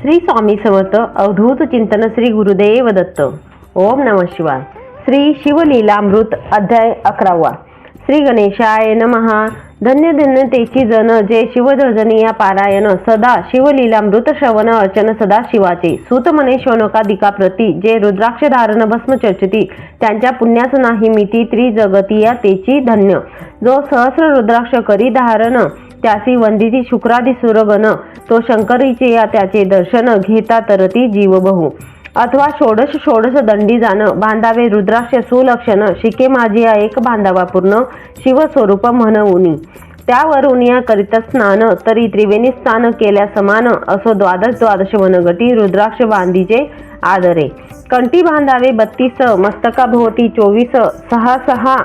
श्री स्वामी समर्थ अवधूत चिंतन श्री गुरुदेव दत्त. ओम नम शिवाय. श्री शिवलीलामृत अध्याय अकरावा. श्री गणेशाय नमहा धन्य धन्य तेची जन जे शिवजनी या पारायण सदा शिवलीलामृत श्रवण अर्चन सदा शिवाचे. सुतमने मने शौनकादिका प्रती जे रुद्राक्ष धारण भस्म चर्चिती त्यांच्या पुण्यास नाही मिती त्रिजगती या तेची धन्य. जो सहस्र रुद्राक्ष करी धारण त्यासी वंदिती शुक्रादी सुरगण तो शंकरीचे या त्याचे दर्शन घेता तरती जीव बहु अथवा षोडश षोडश दंडी जाण बांधावे रुद्राक्ष सुलक्षण शिके माझी या एक बांधावा पूर्ण शिवस्वरूप म्हणूनी त्यावरून या करिता स्नान तरी त्रिवेणी स्नान केल्या समान असो द्वादश द्वादश वनगटी रुद्राक्ष बांधीचे आदरे. कंटी बांधावे बत्तीस मस्तका भोवती चोवीस सहा सहा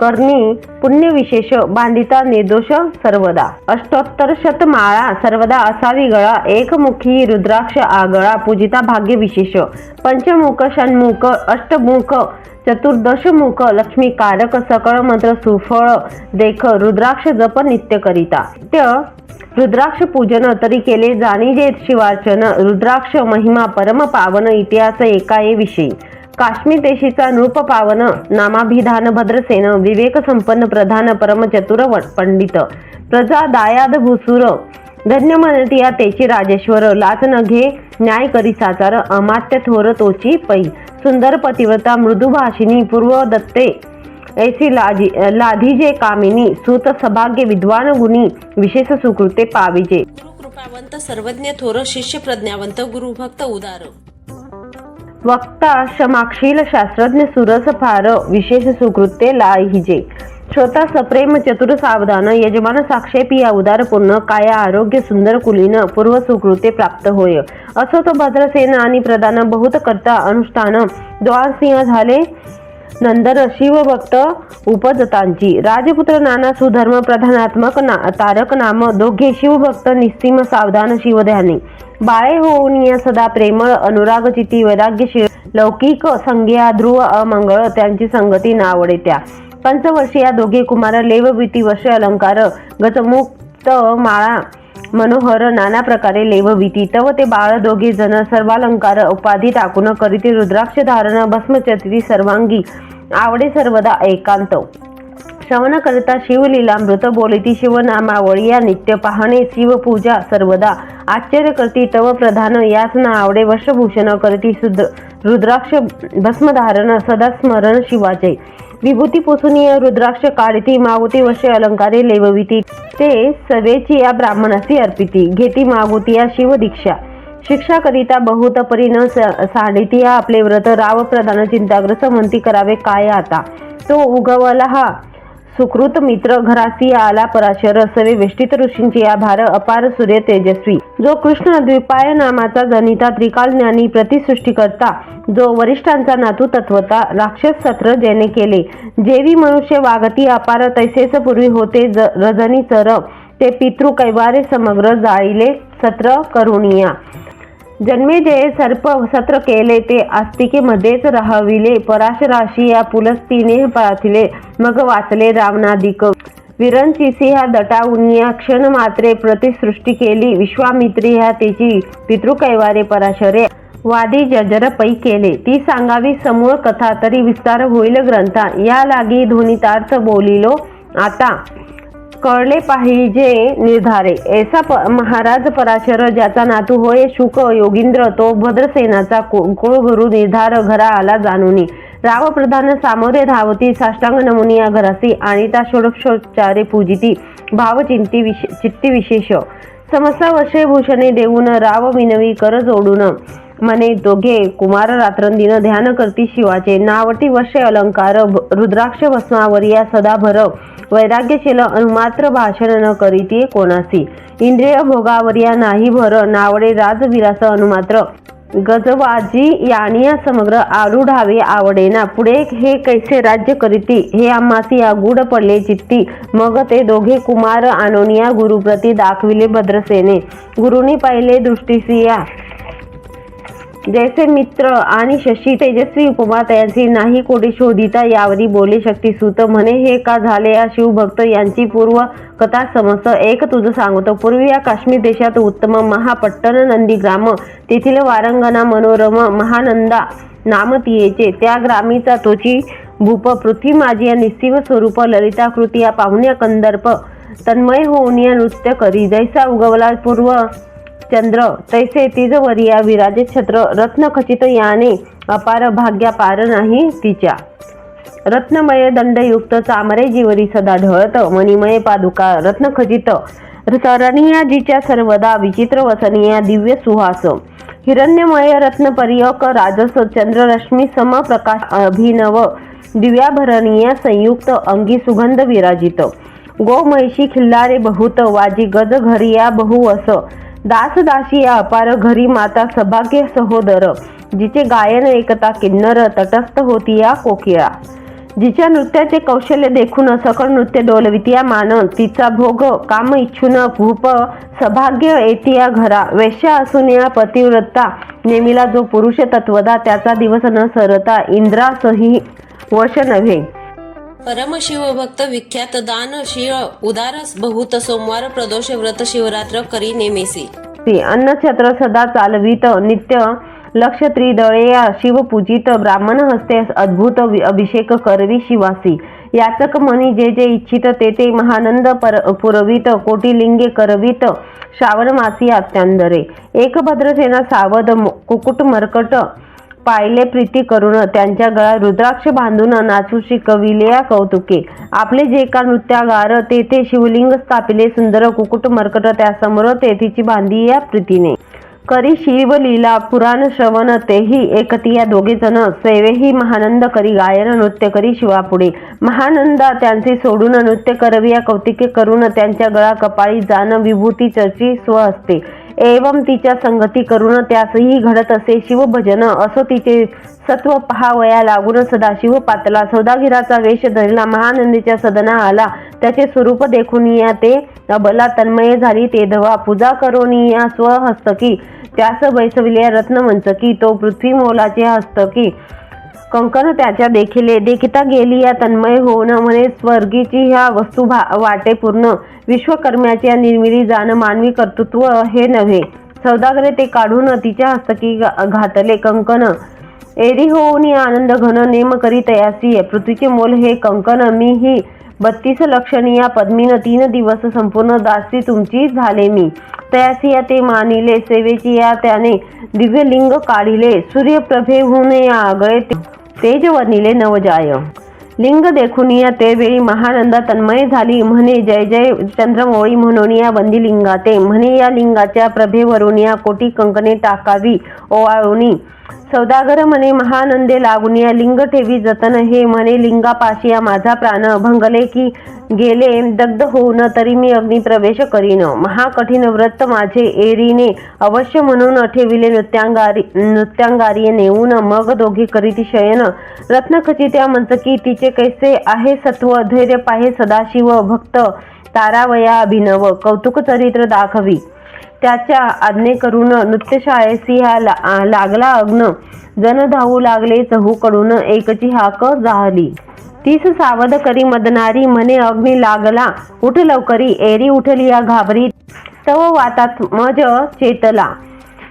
कर्णी पुण्य विशेष बांधिता निर्दोष सर्वदा. अष्टोत्तर शतमाळा सर्वदा असावी गळा एकमुखी रुद्राक्ष आगळा पूजिता भाग्य विशेष पंचमुख षण्मुख अष्टमुख चतुर्दशमुख लक्ष्मी कारक सकळ मंत्र सुफळ देख रुद्राक्ष जप नित्य करिता. रुद्राक्ष पूजन तरी केले जाणीजे शिवार्चन. रुद्राक्ष महिमा परम पावन इतिहास एकाये विषयी. काश्मीर देशीचा नृप पावन नामाभिधान भद्रसेन विवेक संपन्न प्रधान परम चतुर व- पंडित. प्रजा दायाद भूसुर धन्य म्हणती या तेची राजेश्वर लाच न घे न्याय करी साचार अमात्य थोर तोची पै. सुंदर पतिव्रता मृदुभाषिनी पूर्व दत्ते. ऐसी लाजी लाधीजे कामिनी सूत सभाग्य विद्वान गुणी विशेष सुकृते पाविजे. कृपावंत सर्वज्ञ थोर शिष्य प्रज्ञावंत गुरुभक्त उदार. वक्ता क्षमाक्षील शास्त्रज्ञ सुरस फार विशेष सुकृत्य लाहिजे. श्रोता सप्रेम चतुर सावधान यजमान साक्षेपी या उदार पूर्ण काया आरोग्य सुंदर कुलीन पूर्व सुकृते प्राप्त होय असो तो भद्रसेन आणि प्रधान बहुत करता अनुष्ठान द्वारसिंह झाले नंदर शिवभक्त उपजतांची राजपुत्र नाना सुधर्म प्रधानात्मक ना तारक नाम दोघे शिवभक्त निस्सीम सावधान शिवध्यानी बाळे होऊन या सदा प्रेमळ अनुराग चिती वैराग्यशील लौकिक संज्ञा ध्रुव अमंगळ त्यांची संगती नावडे त्या पंचवर्षी या दोघे कुमार लेवविती वर्ष अलंकार गतमुक्त माळा मनोहर नाना प्रकारे लेवविती तव ते बाळ दोघे जण सर्वालंकार उपाधी टाकून करीते रुद्राक्ष धारण भस्मचत्री सर्वांगी आवडे सर्वदा एकांत. श्रवण करता शिवलीला मृत बोलिती शिवनामावळी या नित्य पाहणे शिवपूजा सर्वदा आश्चर्य करती तव प्रधान यास ना आवडे वशभूषण करती सुद्र रुद्राक्ष भस्मधारण सदा स्मरण शिवाचे. विभूती पुसून रुद्राक्ष काढती मागुती वशे अलंकारे लेवविती ते सवेची या ब्राह्मणासी अर्पिती. घेती मागुती या शिवदीक्षा. शिक्षा करिता बहुत परिण स- साडिती या आपले व्रत राव प्रधान चिंताग्रस्त म्हणती करावे काय आता? तो उगवला हा. सुकृत मित्र घरासी आला पराशर. सवे वेष्टित ऋषींची या भार अपार सूर्य तेजस्वी. जो कृष्ण द्विपाय नामाचा जनिता त्रिकाल ज्ञानी प्रतिसृष्टी करता जो वरिष्ठांचा नातू तत्वता राक्षस सत्र जेने केले. जेवी मनुष्य वागती अपार तैसेच पूर्वी होते ज- रजनी चर ते पितृ कैवारे समग्र जाळीले सत्र करुणिया. जन्मे जे सर्प सत्र केले ते आस्तिकेमध्येच राहविले. पराशराशी या पुलस्तीने पाथिले मग वाचले रावणादिक. विरंचिसी ह्या दटाउनिया क्षण मात्रे प्रतिसृष्टी केली. विश्वामित्री ह्या तिची पितृकैवारे पराशरे वादी जजर पै केले. ती सांगावी समूळ कथा तरी विस्तार होईल ग्रंथा. या लागी ध्वनितार्थ बोलिलो. आता कळले पाहिजे निर्धारे. ऐसा प महाराज पराशर ज्याचा नातू होय शुक योगींद्र तो भद्रसेनाचा कु- कुळगुरु निर्धार घरा आला जाणूनी. राव प्रधान सामोरे धावती साष्टांग नमुनी घरासी आणि त्या षोडशोच्चारे पूजिती भावचिंती विश चित्ती विशेष. समस्या वर्षे भूषणे देऊन राव विनवी कर जोडून. मने दोघे कुमार रात्रंदिन ध्यान करती शिवाचे. नावटी वर्षे अलंकार रुद्राक्ष भस्मावर या सदाभर. वैराग्यशील अनुमात्र भाषण न करीती कोणासी. इंद्रिय भोगावर या नाही भर. नावडे राजविरास अनुमात्र. गजवाजी यानिया समग्र आरूढावे आवडेना. पुढे हे कैसे राज्य करीती? हे आम्हासी गुड पडले चित्ती मग ते दोघे कुमार आनोनिया गुरुप्रती दाखविले भद्रसेने. गुरुनी पाहिले दृष्टीसिया जैसे मित्र आणि शशी तेजस्वी उपमा त्यांची नाही कोटी शोधिता यावरी बोले शक्ती. सुत म्हणे हे का झाले या शिवभक्त? यांची पूर्व कथा समस्त एक तुझं सांगतो. पूर्वी या काश्मीर देशात उत्तम महापट्टण नंदीग्राम तेथील वारंगणा मनोरम महानंदा नाम तियेचे. त्या ग्रामीचा तोची भूप पृथ्वी माझी या निस्सीव स्वरूप ललिताकृती या पाहुण्या कंदर्प तन्मय होऊन या नृत्य करी. जैसा उगवला पूर्व चंद्र तैसे तिजवरिया विराजे छत्र रत्नखचित याने अपार भाग्या पार नाही तिच्या. रत्नमय दंडयुक्त चामरे जीवरी सदा ढळत मणिमय पादुका रत्नखचित. तरणीयाजीच्या सर्वदा विचित्र वसनीया दिव्य सुहास. हिरण्यमय रत्नपर्यक राजस चंद्ररश्मी सम प्रकाश अभिनव दिव्याभरणीय संयुक्त अंगी सुगंध विराजित. गोमैशी खिल्लारे बहुत वाजी गज घरिया बहु अस दासदासी या अपार घरी माता सभाग्य सहोदर जिचे गायन एकता किन्नर तटस्थ होती या कोकिळा. जिच्या नृत्याचे कौशल्य देखून सकळ नृत्य डोलवितिया मान तिचा भोग काम इच्छुन भूप सभाग्य येतिया घरा. वेश्या असून या पतिव्रता नेमिला जो पुरुष तत्वदा त्याचा दिवस न सरता इंद्रासही वश नव्हे. परमशिव भक्त विख्यात दान शिव उदारस बहुत सोमवार प्रदोष व्रत शिवरात्र करी नेमेसी. ती अन्नछत्र सदा चालवित नित्य लक्ष त्रिदळेया शिवपूजित ब्राह्मण हस्ते अद्भुत अभिषेक करवी शिवासी. याचक मनी जे जे इच्छित ते ते महानंद पर पुरवित कोटिलिंगे करवित श्रावण मासी अत्यांदरे. एक भद्रसेना सावध कुकुट मरकट पाहिले प्रीती करून त्यांच्या गळ्यात रुद्राक्ष बांधून नाचू शिकविले या कौतुके. आपले जे का नृत्यागार तेथे शिवलिंग स्थापिले सुंदर कुकुट मरकट त्यासमोर तेथीची बांधी या प्रीतीने. करी शिवलीला पुराण श्रवण तेही एकती या दोघे जण सेवेही महानंद करी गायन नृत्य करी शिवापुढे. महानंदा त्यांची सोडून नृत्य करवी या कौतिके करून त्यांच्या गळा कपाळी जाण विभूती चर्ची स्व असते एवं तिच्या संगती करून त्यासही घडत असे शिवभजन. असो तिचे सत्व पहावया लागून सदाशिव पातला. सौदागिराचा वेश धरला महानंदीच्या सदना आला. त्याचे स्वरूप देखून या ते अबला तन्मय झाली. ते धवा पूजा करोनी या स्वहस्तकी. त्यास बैसविल्या रत्नवंचकी तो पृथ्वी मोलाचे हस्तकी. कंकण त्याच्या देखिले देखिता गेली या तन्मय होऊन म्हणे स्वर्गीची ह्या वस्तू भा- वाटे पूर्ण. विश्वकर्म्याच्या निर्मिती जाणं जाण मानवी कर्तृत्व हे नव्हे. सौदागरे ते काढून तिच्या हस्तकी घा- घातले. कंकण एरी होऊन या आनंद घन नेम करी तयासी पृथ्वीचे मोल हे कंकण. मी ही बत्तीस लक्षणीया पद्मीनं तीन दिवस संपूर्ण दासी तुमची झाले मी. तयासी या ते मानिले. सेवेची या त्याने दिव्यलिंग काढिले. सूर्यप्रभे होऊन या आगळे तेजवनिले नवजाय लिंग देखुनिया ते वेळी महानंदा तन्मय झाली म्हणे जय जय चंद्रमोळी म्हणून या बंदी लिंगाते म्हणे या लिंगाच्या प्रभेवरून या कोटी कंकणे टाकावी ओवाळुनी. सौदागर म्हणे महानंदे लागून या लिंग ठेवी जतन हे म्हणे लिंगापाशी या माझा प्राण भंगले की गेले दग्ध होऊन तरी मी अग्नी प्रवेश करीन. महाकठीण व्रत माझे एरीने अवश्य म्हणून ठेविले नृत्यांगारी नृत्यांगारी नेऊन मग दोघी करीती शयन. रत्नखचित त्या मंचकी तिचे कैसे आहे सत्व? धैर्य पाहे सदाशिव भक्त तारावया अभिनव. कौतुक चरित्र दाखवी. त्याच्या आज्ञे करून नृत्यशाळेसी लागला अग्न. जन धावू लागले चहूकडून एकची हाक झाली. तीस सावध करी मदनारी म्हणे अग्नी लागला. उठ लवकरी एरी उठली या घाबरी तव वातात मज चेतला.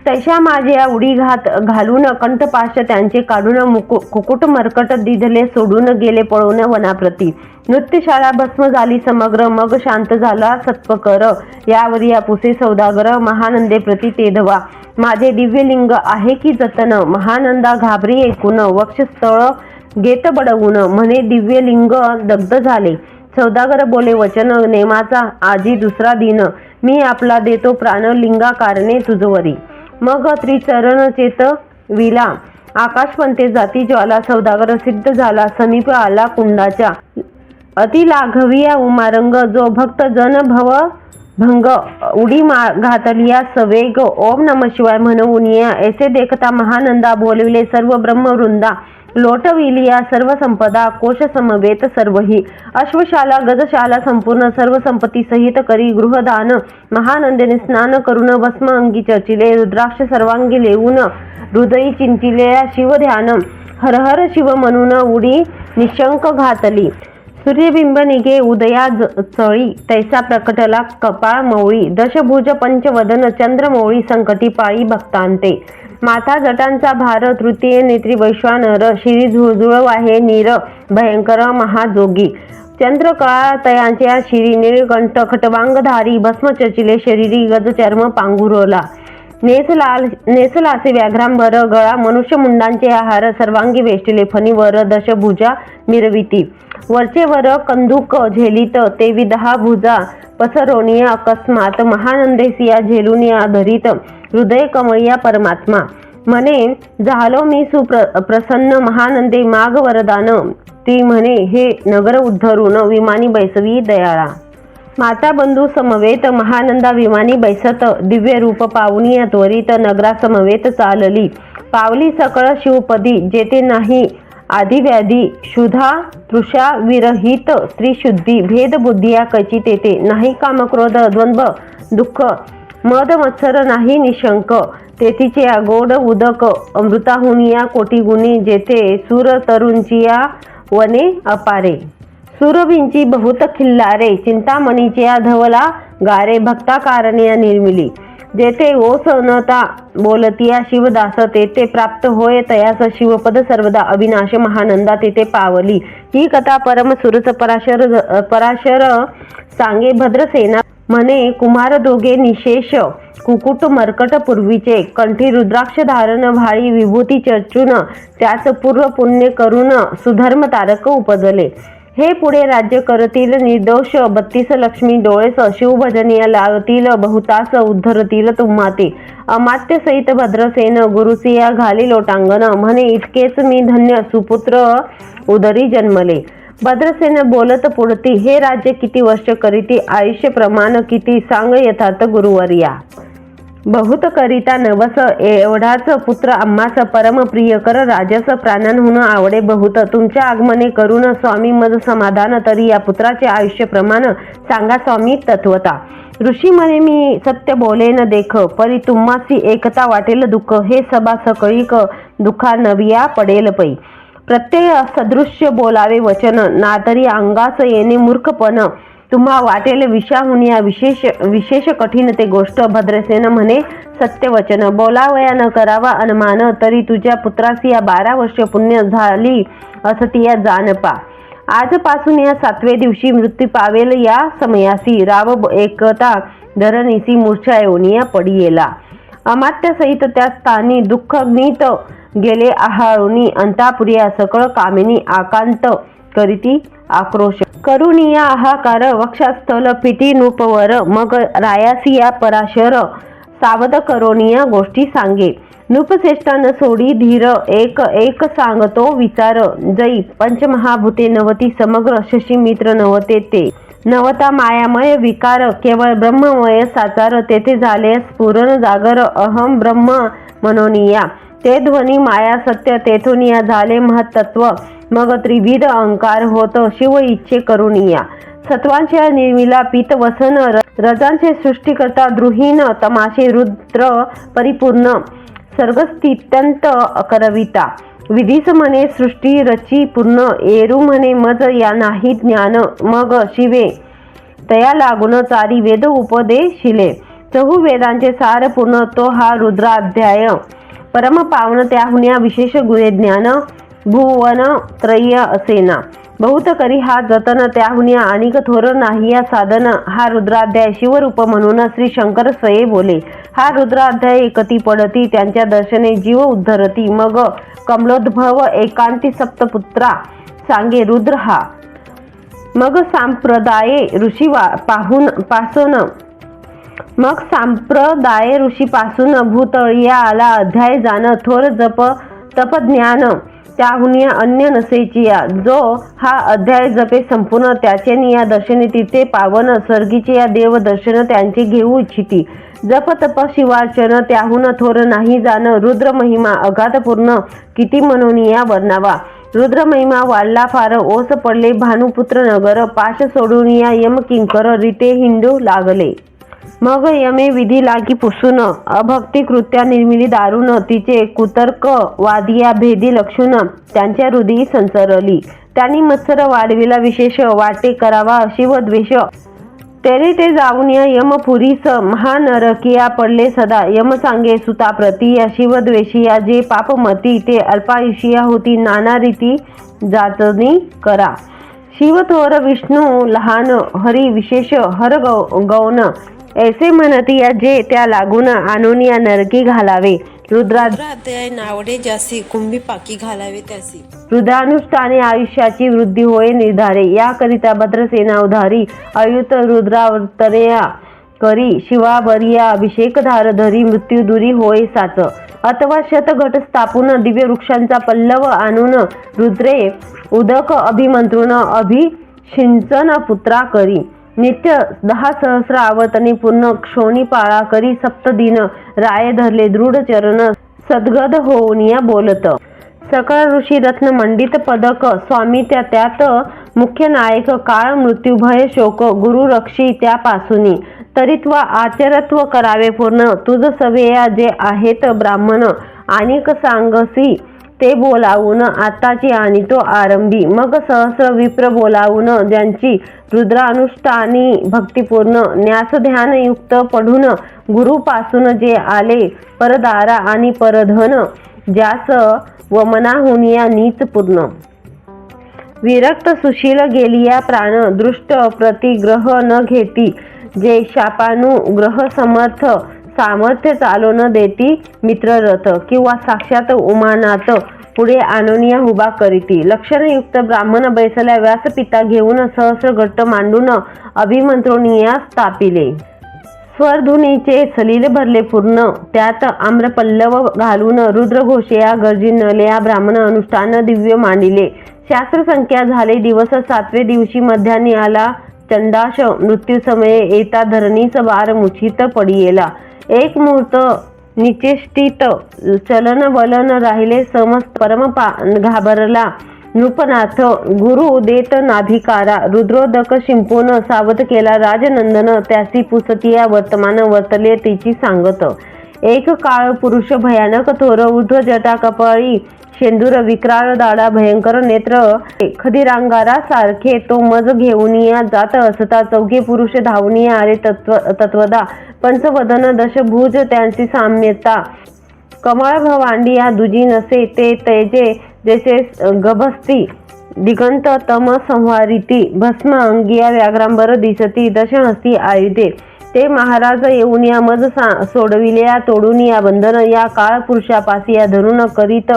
तशा माझ्या उडी घात घालून कंठपाश त्यांचे काढून मुकु कुकुट मरकट दिधले सोडून गेले पळून वनाप्रती. नृत्यशाळा भस्म झाली समग्र मग शांत झाला सत्पकर यावर या पुसे सौदागर महानंदे प्रती तेधवा. माझे दिव्यलिंग आहे की जतन? महानंदा घाबरी ऐकून वक्षस्थळ घेत बडवून. म्हणे दिव्यलिंग दग्ध झाले. सौदागर बोले वचन नेमाचा आजी दुसरा दिन. मी आपला देतो प्राण लिंगा कारणे तुझवरी. मग त्रिचरण चेत विला. आकाशपंते जाती ज्वाला सौदागर सिद्ध झाला. समीप आला कुंडाच्या. अति लाघविया उमारंग. जो भक्त जन भव भंग. उडी मा घातलिया सवेग. ओम नम शिवाय म्हणून या ऐसे देखता महानंदा बोलविले सर्व ब्रह्मवृंदा. लोटविलिया सर्व संपदा कोश समवेत सर्वही. अश्वशाला गजशाला संपूर्ण सर्व संपत्ती सहित करी गृहदान. महानंदेने स्नान करून भस्म अंगी चर्चिले रुद्राक्ष सर्वांगी लेऊन हृदयी चिंतिले शिवध्यान. हर हर शिव म्हणून उडी निशंक घातली. सूर्यबिंब निघे उदया ज- चळी. तैसा प्रकटला कपाळ मौळी दशभुज पंचवदन चंद्रमौळी संकटी पाळी भक्तांते. माथा जटांचा भार तृतीय नेत्री वैश्वानर शिरी झुळझुळ आहे नीर भयंकर महाजोगी. चंद्रकळा तयांच्या शिरी निळकंठ खटवांगधारी भस्म चचिले शरीरी गज चर्म पांघुरला. नेसलाल नेसलासे व्याघ्रांबर गळा. मनुष्य मुंडांचे आहार सर्वांगी वेष्टिले. फणीवर दशभुजा मिरविती. वरचे वर कंदुक झेलित. ते विदहा भुजा पसरोनिया अकस्मात. महानंदेसिया झेलुनिया धरित. हृदय कमळिया परमात्मा. म्हणे झालो मी सुप्र प्रसन्न महानंदे माग वरदान. ती म्हणे हे नगर उद्धरून विमानी बैसवी दयाळा. माता बंधू समवेत महानंदा विमानी बैसत दिव्य रूप पावनी त्वरित नगरा समवेत चालली. पावली सकळ शिवपदी जेथे नाही आदिव्याधी शुधा तृषा विरहित स्त्रीशुद्धी भेद बुद्धिया कची तेथे नाही कामक्रोध द्वंद्व दुःख मद मत्सर नाही निशंक. तेथीचे गोड उदक अमृताहुनिया कोटी गुणी जेथे सूर तरुंचिया वने अपारे. सुरभींची बहुत खिल्लारे चिंतामणीच्या धवला गारे भक्ता कारण्या निर्मिली. जेथे ओस सनता बोलतिया शिवदास तेथे प्राप्त होय तयास शिवपद सर्वदा अविनाश महानंदा तेथे पावली. ही कथा परम सुरस पराशर पराशर सांगे भद्रसेना म्हणे कुमार दोघे निशेष कुकुट मर्कट पूर्वीचे. कंठी रुद्राक्ष धारण भाळी विभूती चर्चून त्यास पूर्व पुण्य करून सुधर्म तारक उपजले. हे पुढे राज्य करतील. निर्दोष बत्तीस लक्ष्मी डोळेस शिवभजनीय लावतील. बहुतास उद्धरतील तुम्हाते. अमात्य सहित भद्रसेन गुरुसिया घाली लोटांगण म्हणे इतकेच मी धन्य सुपुत्र उदरी जन्मले. भद्रसेन बोलत पुढती हे राज्य किती वर्ष करीती? आयुष्य प्रमाण किती? सांग यथार्थ गुरुवर्या. बहुत करिता नवस एवढाच पुत्र आम्हास परम प्रिय कर राजस प्राणांहून आवडे बहुत. तुमच्या आगमने करून स्वामी मज समाधान तरी या पुत्राचे आयुष्य प्रमाण सांगा स्वामी तत्वता. ऋषी म्हणे मी सत्य बोलेन देख परी तुम्हासी एकता वाटेल दुःख हे सभा सकळीक दुखा नविया पडेल पै. प्रत्यय सदृश्य बोलावे वचन नातरी अंगास येणे मूर्खपण. तुम्हा वाटेल विषाहून या विशेष विशेष कठीण ते गोष्ट भद्रसेन म्हणे सत्यवचन बोलावया न करावा अनमान तरी तुझ्या पुत्रासी या बारा वर्ष पुण्य झाली असती या जानपा आजपासून या सातवे दिवशी मृत्यू पावेल या समयासी राव एकता धरणीसी मूर्छा येऊनिया पडियेला अमात्य सहित त्या स्थानी दुःखग्नीत गेले आहाळुनी अंतापुरिया सकळ कामिनी आकांत करीती आक्रोश. करुणिया आहाकार वक्षास्थल पिटी मग रायासिया पराशर सावध करोनिया गोष्टी सांगे. नृपश्रेष्ठान सोडी धीर एक एक सांगतो विचार जई पंचमहाभूते नवती समग्र शशी मित्र नवते ते. नवता मायामय विकार केवळ ब्रह्ममय साचार तेथे झाले स्फुरण जागर अहम ब्रह्म मनोनिया. ते ध्वनी माया सत्य तेथून या झाले महत्त्व. मग त्रिविध अंकार होत शिव इच्छे करून या. सत्वांच्या निर्मिला पित वसन रजांचे सृष्टीकर्ता द्रुहीन तमाशे रुद्र परिपूर्ण. सर्गस्थित्यंत करविता विधीस म्हणे सृष्टी रची पूर्ण. एरू म्हणे मज या नाही ज्ञान. मग शिवे. तया लागून चारी वेद उपदेशिले. चहू वेदांचे सार पूर्ण तो हा रुद्राध्याय. परम पावन त्याहुन्या विशेष गुरे ज्ञान. भुवन त्रय असेना. बहुत करी हा जतन त्याहुन्या आणिक थोर नाही या साधन हा रुद्राध्याय शिवरूप म्हणून श्री शंकर स्वये बोले. हा रुद्राध्याय एकती पडती त्यांच्या दर्शने जीव उद्धरती. मग कमलोद्भव एकांती सप्तपुत्रा सांगे रुद्र हा. मग सांप्रदाये ऋषी वा पाहून पासून मग सांप्रदाय ऋषीपासून भूतळिया आला. अध्याय जाण थोर जप तपज्ञान त्याहुनिया अन्य नसेचिया जो हा अध्याय जपे संपूर्ण त्याचे नि या दर्शने तिथे पावन स्वर्गीचे या देव दर्शन त्यांचे घेऊ इच्छिती. जप तप शिवार्चन त्याहून थोर नाही जाण. रुद्र महिमा अगाधपूर्ण किती म्हणून या वर्णावा. रुद्र महिमा वाढला फार ओस पडले. भानुपुत्र नगर पाश सोडून या यम किंकर हिंदू लागले. मग यमे विधी लागी पुसून अभक्ती कृत्या निर्मिली दारुण तिचे कुतर्क वादिया भेदी लक्षून त्यांच्या हृदयी संचरली त्यांनी मत्सर वाढविला विशेष वाटे करावा शिव द्वेष तेरे ते जाऊन या यमपुरीस महानरकिया पडले सदा. यम सांगे सुता प्रती या शिवद्वेषिया जे पापमती ते अल्पायुषिया होती नाना रीती जातनी करा. शिव थोर विष्णू लहान हरी विशेष हर गौ गौन ऐसे म्हणती या जे त्या लागून आणून या नरकी घालावे. रुद्रा अध्याय नावडे जासी कुंभी पाकी घालावे त्यासी. रुद्रानुष्ठाने आयुष्याची वृद्धी होय निर्धारे. याकरिता भद्रसेना उधारी अयुत रुद्रावर्तनया करी शिवावरिया अभिषेक धार धरी मृत्यू दुरी होय साच. अथवा शतघट स्थापून दिव्य वृक्षांचा पल्लव आणून रुद्रे उदक अभिमंत्रून अभिषिंचन पुत्रा करी. नित्य दहा सहस्र आवतनी पूर्ण क्षोणी पाळा करी सप्तदिन राय धरले दृढ चरण सद्गद होऊन या बोलत. सकळ ऋषी रत्न मंडित पदक स्वामी त्या त्यात मुख्य नायक काळ मृत्यू भय शोक गुरु रक्षी त्यापासूनी. तरित्व आचरत्व करावे पूर्ण. तुझ सवेया जे आहेत ब्राह्मण आणिक सांगसी ते बोलावून आताची आणि तो आरंभी. मग सहस्र विप्र बोलावून ज्यांची रुद्रानुष्ठानी भक्तिपूर्ण न्यास ध्यान युक्त पढून गुरुपासून जे आले परदारा आणि परधन ज्यास वमनाहून या नीच पूर्ण. विरक्त सुशील गेलिया प्राण दृष्ट प्रतिग्रह न घेती जे शापानुग्रह समर्थ सामर्थ्य चालवणं देती मित्ररथ किंवा साक्षात उमानात पुढे आनोनिया उभा करीती. लक्षणयुक्त ब्राह्मण बैसल्या व्यासपिता घेऊन सहस्र घट्ट मांडून अभिमंत्रोनिया स्थापिले. स्वरधुनीचे सलील भरले पूर्ण. त्यात आम्रपल्लव घालून रुद्रघोषया गर्जिनल्या ब्राह्मण अनुष्ठान दिव्य मांडिले. शास्त्र संख्या झाले दिवस सातवे दिवशी मध्यान्ही आला चंडाश मृत्यूसमये येता धरणीस बार मुछित पडियेला. एक मुहूर्त निचेष्टित चलन वलन राहिले समस्त परमपा घाबरला. नृपनाथ गुरु देत नाभिकारा रुद्रोदक शिंपून सावध केला. राजनंदन त्यासी पुसतिया वर्तमान वर्तले तिची सांगत. एक काळ पुरुष भयानक थोर ऊर्ध्व जटा कपाळी शेंदूर विक्राळ दाडा भयंकर नेत्र. खदिरांगारा सारखे तो मज घेऊन या जात असता. चौघे पुरुष धावून आले तत्व तत्वदा. पंचवदन दशभुज त्यांची साम्यता. कमळ भवांडिया दुजी नसे ते तेजे जसे गभस्ती. दिगंत तम संहारिती. भस्म अंगिया व्याघ्रांबर दिसती. दशहस्ती आयुधे. ते महाराज येऊन या मज सा- सोडविल्या तोडून या बंधन या काळ पुरुषापासी या धरून करीत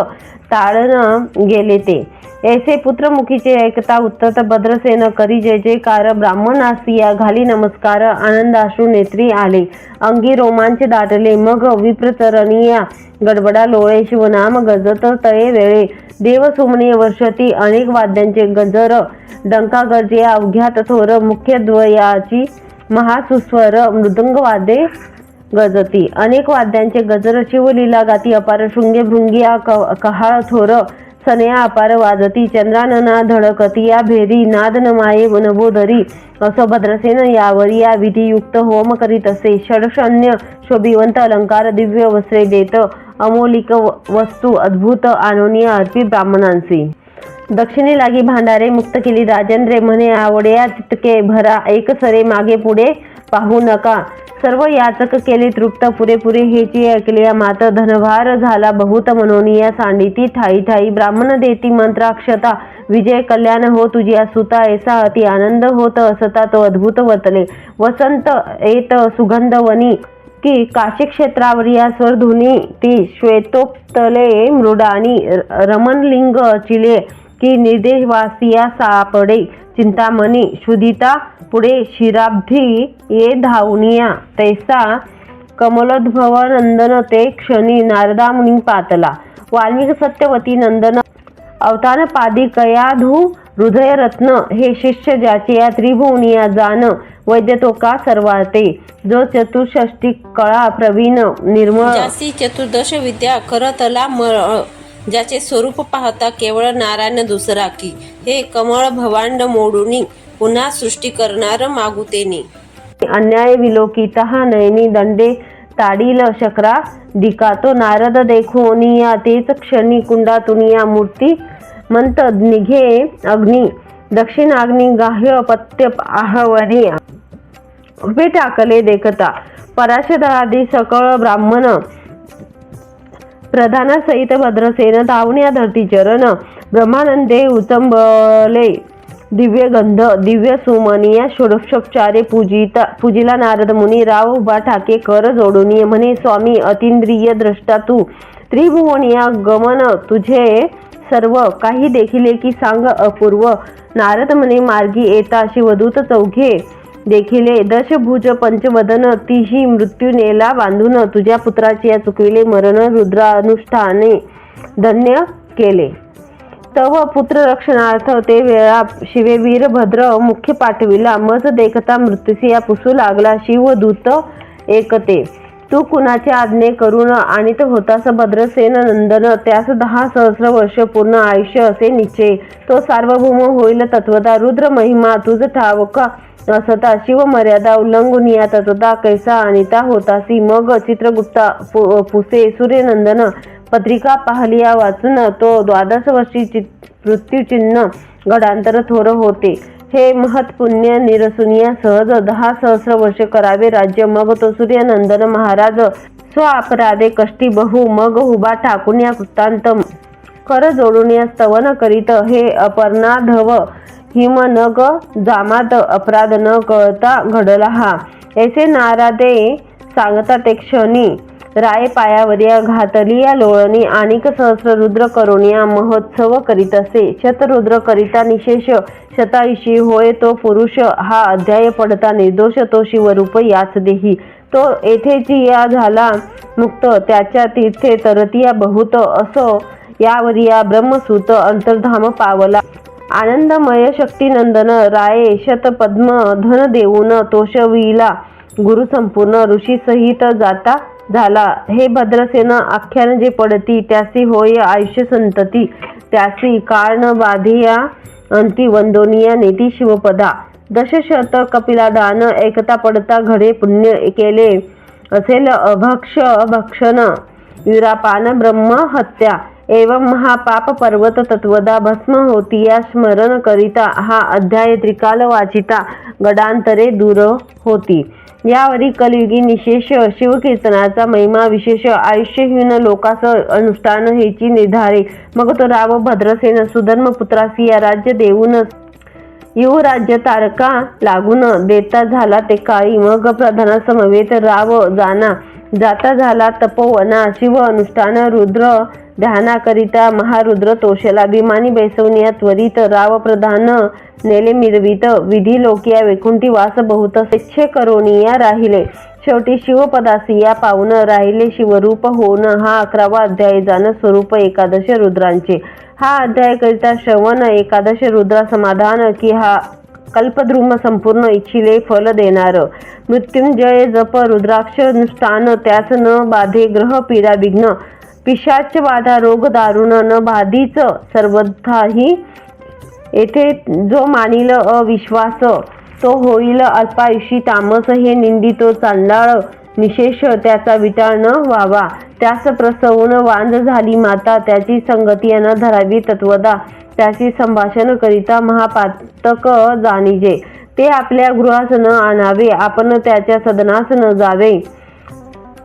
ताडन गेले ते. ऐसे पुत्रमुखीचे ऐकता उत्तर भद्रसेन करी जय जयकार ब्राह्मणासिया घाली नमस्कार आनंदाश्रू नेत्री आले. अंगी रोमांच दाटले मग विप्रचरणीया गडबडा लोळे शिवनाम गजत तळे वेळे. देव सुमनीय वर्षती अनेक वाद्यांचे गजर डंका गजे अवघ्यात थोर मुख्य द्वयाची महासुस्वर मृदंगवादे गजती. अनेक वाद्यांचे गजर शिवलीला गाती अपार शृंगे भृंगिया क- कहाळ थोर सनया अपार वाजती. चंद्रानना धडकती या भेरी नाद नमाये माये नभोधरी असं भद्रसेन यावर या विधियुक्त होम करीत असे. षडशन्य शोभिवंत अलंकार दिव्य वस्त्रे देत. अमोलिक व- वस्तू अद्भुत आनोनी अर्पी ब्राह्मणांसी दक्षिणे लागी भांडारे मुक्त केली. राजेंद्रे म्हणे आवड्या तितके भरा. एक सरे मागे पुढे पाहू नका. सर्व याचक केले तृप्त. पुरेपुरे हेची ऐकल्या मात धनभार झाला बहुत मनोनिया सांडिती ठाई ठाई. ब्राह्मण देती मंत्राक्षता. विजय कल्याण हो तुझ्या सुता ऐसा अति आनंद होत असता तो अद्भुत वतले वसंत येत सुगंध वनी की काशी क्षेत्रावर या स्वरधुनी ती श्वेतोक्तले मृडानी रमनलिंग रमणलिंग चिले. की निर्देशवासिया सापडे. चिंतामणी शुदिता पुढे शिराब्धी ये धावनिया. तैसा कमलोद्भव नंदन ते क्षणी नारदा मुनी पातला. वाल्मिक सत्यवती नंदन अवतार पादी कयाधू हृदयरत्न हे शिष्य ज्याचे या त्रिभुवनिया जाण वैद्य तो का सर्वाते. जो चतुष्षष्टी कळा प्रवीण निर्मळ. चतुर्दश विद्या करतला मळ ज्याचे स्वरूप पाहता केवळ नारायण दुसरा की हे कमळ भवांड मोडूनी पुन्हा सृष्टी करणार मागुतेनी अन्याय विलोकिता नयनी दंडे ताडील शकरा दिकातो नारद देखोनिया तेच क्षणी कुंडातुनिया मूर्ती मंत निघे अग्नी दक्षिणाग्नी गाह्य पत्य आहवनी. उभे टाकले देखता पराशरादी सकळ ब्राह्मण प्रधानासहित भद्रसेन धावण्या धरती चरण ब्रह्मानंदे उचंबले. दिव्य गंध दिव्य सुमनिया षोडशोपचारे पूजिता पूजिला नारद मुनी राव उभा ठाके कर जोडुनी म्हणे स्वामी अतिंद्रिय द्रष्टा तू त्रिभुवनिया गमन तुझे सर्व. काही देखील की सांग अपूर्व. नारद म्हणे मार्गी येता शिवदूत चौघे. देखिले दशभुज पंचवदन तीही मृत्यू नेला बांधून तुझ्या पुत्राचे या चुकविले मरण रुद्रानुष्ठाने धन्य केले. तव पुत्र रक्षणार्थ ते वेळा शिवे वीरभद्र मुख्य पाठविला. मज देखता मृत्यूसी या पुसू लागला. शिवदूत एकते. तू कुणाचे आज्ञे करून आणीत होतास भद्रसेन नंदन त्यास दहा सहस्र वर्ष पूर्ण आयुष्य असे निश्चय. तो सार्वभौम होईल तत्वता रुद्र महिमा तुझ ठावका असता शिव मर्यादा उल्लंघून या तत्वता कैसा अनिता होतासी मग चित्रगुप्ता पु- पुसे सूर्यनंदन पत्रिका पाहलिया वाचून तो द्वादश वर्षी चित- मृत्यूचिन्ह गडांतर थोर होते. हे महत्पुण्य निरसुनिया सहज दहा सहस्र वर्ष करावे राज्य. मग तो सूर्यनंदन महाराज स्व अपराधे कष्टी बहु. मग उभा ठाकून या कृतांत कर जोडून या स्तवन करीत. हे अपर्णाधव हिमनग जामात अपराध न कळता घडला हा. ऐसे नारादे सांगता ते क्षणी राय पायावरिया घातलिया घातली या लोळणी आणिक सहस्र रुद्र करुणिया महोत्सव करीत असे. शतरुद्र करिता निशेष शतायुषी होय तो पुरुष. हा अध्याय पडता निर्दोष तो शिवरूप याच देही. तो येथेची या झाला मुक्त. त्याच्या तीर्थे तरतिया बहुत. असो यावर या ब्रह्मसूत अंतर्धाम पावला. आनंदमय शक्तीनंदन राये शतपद्म धन देऊन तोषविला. गुरु संपूर्ण ऋषी सहित जाता झाला. हे भद्रसेन आख्यान जे पडती त्यासी होय आयुष्य संतती. त्यासी कारण बाधिया अंती वंदोनिया नेती शिवपदा. दशशत कपिलादान एकता पडता घडे पुण्य केले. असेल अभक्ष भक्षण विरापान ब्रह्म हत्या. एवं महापाप पर्वत तत्वदा भस्म होती या स्मरण करिता हा अध्याय त्रिकाल वाचिता गडांतरे दूर होती. यावरी कलियुगी निशेष शिवकीर्तनाचा महिमा विशेष आयुष्यहीन लोकास अनुष्ठान हेची निर्धारे. मग तो राव भद्रसेन सुधर्म पुत्रासी या राज्य देऊन युवराज्य राज्य तारका लागून देता झाला ते काळी. मग प्रधाना समवेत राव जाना. जाता झाला तपोवना. शिव अनुष्ठान रुद्र ध्यानाकरिता महारुद्र तोषेला अभिमानी बैसवनिया त्वरित राव प्रधान नेले मिरवित. विधी लोकिया वेकुंठी वास बहुत स्वेच्छे करोनिया राहिले. शेवटी शिवपदासी या पावन राहिले शिवरूप होऊन हा अकरावा अध्याय जाण स्वरूप एकादश रुद्रांचे. हा अध्याय करिता श्रवण एकादश रुद्रा समाधान की हा कल्पद्रुम संपूर्ण इच्छिले फल देणार. मृत्युंजय जप रुद्राक्ष अनुष्ठान त्यास न बाधे ग्रह पीडा विघ्न. पिशाच बाधा रोग दारुण न बाधीच सर्वथाही. येथे जो मानिल अविश्वास तो होईल अल्पायुषी तामस हे निंदितो चांदाळ निशेष त्याचा विटाळ न व्हावा. त्यास प्रसवून वांज झाली माता त्याची संगती न धरावी तत्वदा. त्याची संभाषण करिता महापातक जाणीजे. ते आपल्या गृहास न आणावे आपण त्याच्या सदनास न जावे.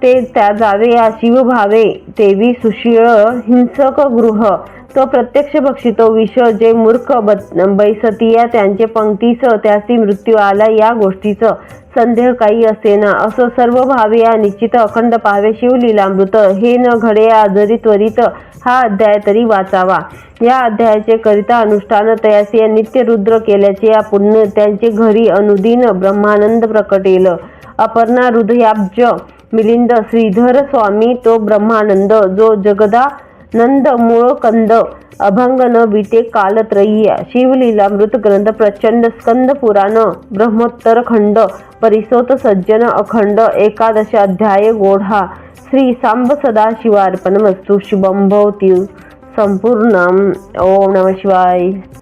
ते त्या जावे या शिव भावे तेवी सुशीळ हिंसक गृह. तो प्रत्यक्ष भक्षितो विष जे मूर्ख ब- बैसतीया त्यांचे पंक्तीस त्यासी मृत्यू आला या गोष्टीचं संदेह काही असेना. असं सर्व भावे या निश्चित अखंड पाहावे शिवलीलामृत. हे न घडे आजरी त्वरित हा अध्याय तरी वाचावा. या अध्यायाचे करिता अनुष्ठान तयासी या नित्य रुद्र केल्याचे या पुण्य त्यांचे घरी अनुदिन ब्रह्मानंद प्रकटेल. अपर्णा हृदयाब्ज मिलिंद श्रीधर स्वामी तो ब्रह्मानंद जो जगदा नंद मूळ कंद अभंग न बीते कालत्रयीया शिवलीला मृत ग्रंथ प्रचंड स्कंद पुराण ब्रह्मोत्तर खंड परिसोत सज्जन अखंड एकादश अध्याय गोढा श्री सांब सदा शिवार्पणमस्तु शुभम भवती संपूर्ण ओम नम शिवाय.